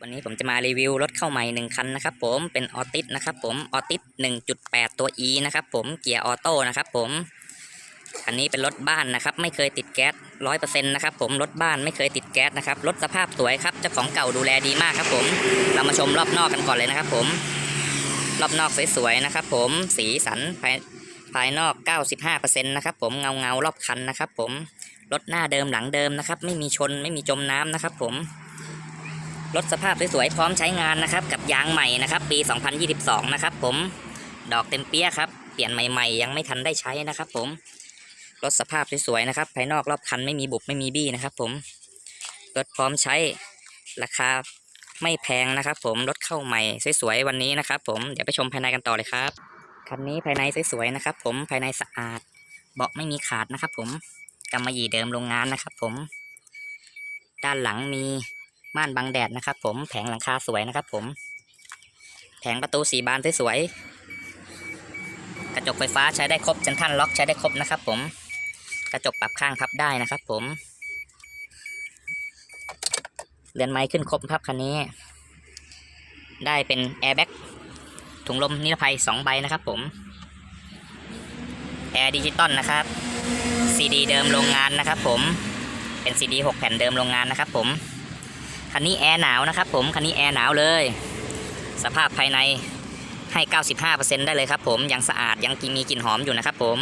วันนี้ผมจะมารีวิวรถเข้าใหม่หนึ่งคันนะครับผมเป็นออติสนะครับผมออติส1.8 ตัว E นะครับผมเกียร์ออโต้นะครับผมอันนี้เป็นรถบ้านนะครับไม่เคยติดแก๊สร้อยเปอร์เซ็นต์นะครับผมรถบ้านไม่เคยติดแก๊สนะครับรถสภาพสวยครับเจ้าของเก่าดูแลดีมากครับผมเรามาชมรอบนอกกันก่อนเลยนะครับผมรอบนอกสวยๆนะครับผมสีสันภายภายนอก 95%นะครับผมเงาเงาๆรอบคันนะครับผมรถหน้าเดิมหลังเดิมนะครับไม่มีชนไม่มีจมน้ำนะครับผม รถสภาพสวยๆพร้อมใช้งานนะครับ กับยางใหม่นะครับ ปี 2022 นะครับผมดอกเต็มเปี้ยครับ เปลี่ยนใหม่ๆ ยังไม่ทันได้ใช้นะครับ ผมรถสภาพสวยๆนะครับ ภายนอกรอบคันไม่มีบุบไม่มีบี้นะครับ ผมรถพร้อมใช้ราคาไม่แพงนะครับ ผมรถเข้าใหม่สวยๆวันนี้นะครับ ผมเดี๋ยวไปชมภายในกันต่อเลยครับคันนี้ภายในสวยๆนะครับ ผมภายในสะอาดเบาะไม่มีขาดนะครับ ผมกำมะหยี่เดิมโรงงานนะครับ ผม ด้านหลังมี ม่านบังแดดนะครับ ผมแผงหลังคาสวยนะครับ ผม แผงประตูสีบานสวยๆกระจกไฟฟ้าใช้ได้ครบเซนทันล็อกใช้ได้ครบนะครับ ผม กระจกปรับข้างพับได้นะครับ ผมเรือนไม้ขึ้นครบครับคันนี้ ได้เป็นแอร์แบ็กถุงลมนิรภัย2ใบนะครับ ผมแอร์ดิจิตอลนะครับซีดีเดิมโรงงานนะครับ ผมเป็นซีดี6แผ่นเดิมโรงงานนะครับ ผม คันนี้แอร์หนาวนะครับผม คันนี้แอร์หนาวเลย สภาพภายในให้ 95%ได้เลยครับผมยังสะอาดยังมีกลิ่นหอมอยู่นะครับผม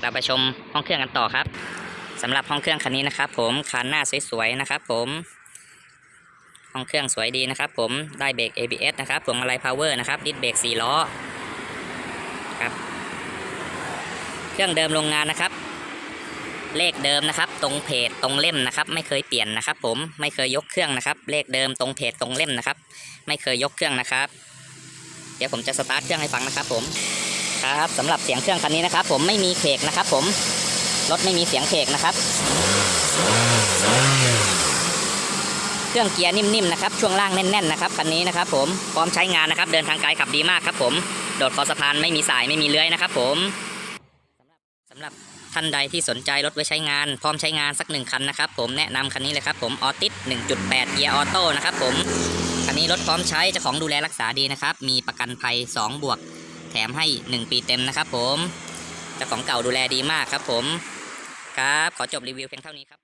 เราไปชมห้องเครื่องกันต่อครับสำหรับห้องเครื่องคันนี้นะครับผมคันหน้าสวยๆนะครับผมห้องเครื่องสวยดีนะครับผมได้เบรก ABS นะครับพวงมาลัย power นะครับดิสเบรก4ล้อครับเครื่องเดิมโรงงานนะครับ เลขเดิมนะครับ ตรงเพจตรงเล่มนะครับ ไม่เคยเปลี่ยนนะครับ ผมไม่เคยยกเครื่องนะครับ เลขเดิมตรงเพจตรงเล่มนะครับ ไม่เคยยกเครื่องนะครับ เดี๋ยวผมจะสตาร์ทเครื่องให้ฟังนะครับ ผมครับสำหรับเสียงเครื่องคันนี้นะครับ ผมไม่มีเคกนะครับ ผมรถไม่มีเสียงเคกนะครับ เครื่องเกียร์นิ่มๆนะครับ ช่วงล่างแน่นๆนะครับคันนี้นะครับ ผมพร้อมใช้งานนะครับ เดินทางไกลขับดีมากครับ ผมโดดคอสะพานไม่มีสายไม่มีเลื้อยนะครับ ผมสำหรับ ท่านใดที่สนใจรถไว้ใช้งาน พร้อมใช้งานสักหนึ่งคันนะครับผมแนะนำคันนี้เลยครับผมออติส1.8เกียร์ออโต้นะครับผมคันนี้รถพร้อมใช้เจ้าของดูแลรักษาดีนะครับมีประกันภัย 2 บวก แถมให้ 1 ปีเต็มนะครับผมเจ้าของเก่าดูแลดีมากครับผมครับขอจบรีวิวเพียงเท่านี้ครับ